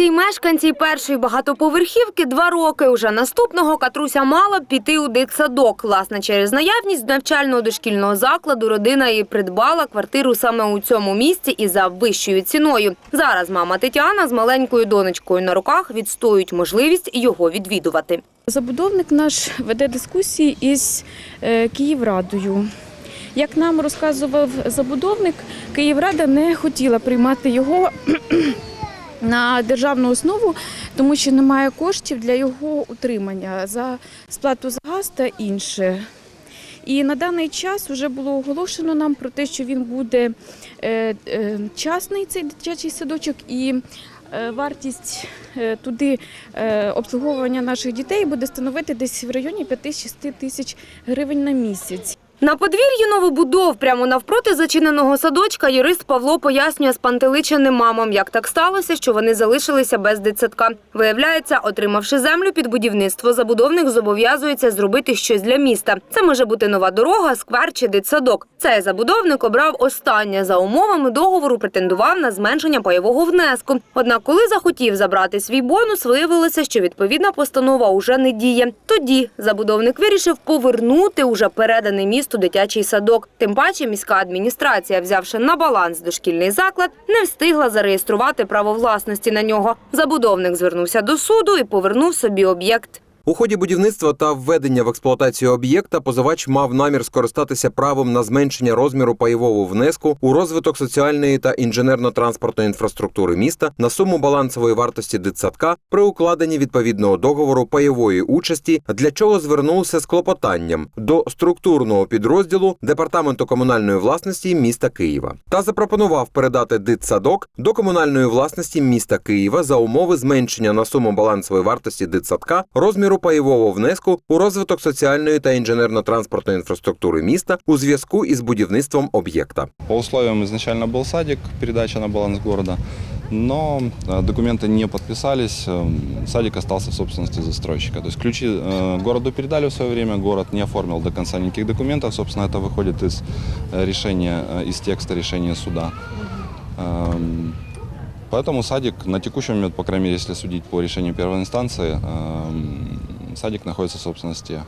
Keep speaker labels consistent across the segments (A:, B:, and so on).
A: Цій мешканці першої багатоповерхівки два роки. Уже наступного Катруся мала б піти у дитсадок. Власне, через наявність навчального дошкільного закладу родина і придбала квартиру саме у цьому місці і за вищою ціною. Зараз мама Тетяна з маленькою донечкою на руках відстоюють можливість його відвідувати.
B: Забудовник наш веде дискусії із е, Київрадою. Як нам розказував забудовник, Київрада не хотіла приймати його на державну основу, тому що немає коштів для його утримання за сплату за газ та інше. І на даний час вже було оголошено нам про те, що він буде е, е, частний цей дитячий садочок і е, вартість туди обслуговування наших дітей буде становити десь в районі 5-6 тисяч гривень на місяць.
A: На подвір'ї новобудов, прямо навпроти зачиненого садочка, юрист Павло пояснює спантеличеним мамам, як так сталося, що вони залишилися без дитсадка. Виявляється, отримавши землю під будівництво, забудовник зобов'язується зробити щось для міста. Це може бути нова дорога, сквер чи дитсадок. Цей забудовник обрав останнє за умовами договору. Претендував на зменшення пайового внеску. Однак, коли захотів забрати свій бонус, виявилося, що відповідна постанова уже не діє. Тоді забудовник вирішив повернути уже переданий місту дитячий садок. Тим паче міська адміністрація, взявши на баланс дошкільний заклад, не встигла зареєструвати право власності на нього. Забудовник звернувся до суду і повернув собі об'єкт.
C: У ході будівництва та введення в експлуатацію об'єкта позивач мав намір скористатися правом на зменшення розміру пайового внеску у розвиток соціальної та інженерно-транспортної інфраструктури міста на суму балансової вартості дитсадка при укладенні відповідного договору пайової участі, для чого звернувся з клопотанням до структурного підрозділу департаменту комунальної власності міста Києва та запропонував передати дитсадок до комунальної власності міста Києва за умови зменшення на суму балансової вартості дитсадка розміру пайового внеску у розвиток соціальної та інженерно-транспортної інфраструктури міста у зв'язку із будівництвом об'єкта.
D: По условиям изначально был садик, передача на баланс города, но э, документы не подписались, э, садик остался в собственности застройщика. То есть ключи э, городу передали в свое время, город не оформил до конца никаких документов, собственно, это выходит из э, решения, э, из текста решения суда. Эм, Поэтому садик на текущий момент, по крайней мере, если судить по решению первой инстанции, эм, садик находится в собственности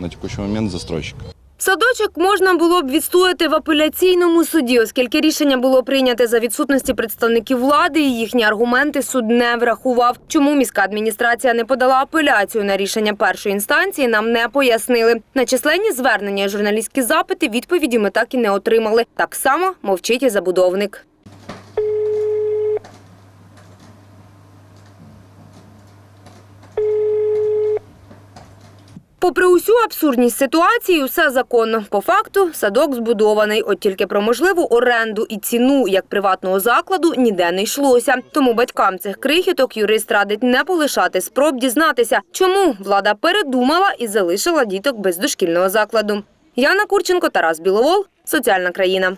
D: на текущий момент застройщика.
A: Садочок можна було б відстояти в апеляційному суді, оскільки рішення було прийняте за відсутності представників влади, і їхні аргументи суд не врахував. Чому міська адміністрація не подала апеляцію на рішення першої інстанції, нам не пояснили. На численні звернення журналістські запити відповіді ми так і не отримали. Так само мовчить і забудовник. Попри усю абсурдність ситуації, усе законно. По факту садок збудований. От тільки про можливу оренду і ціну як приватного закладу ніде не йшлося. Тому батькам цих крихіток юрист радить не полишати спроб дізнатися, чому влада передумала і залишила діток без дошкільного закладу. Яна Курченко, Тарас Біловол, соціальна країна.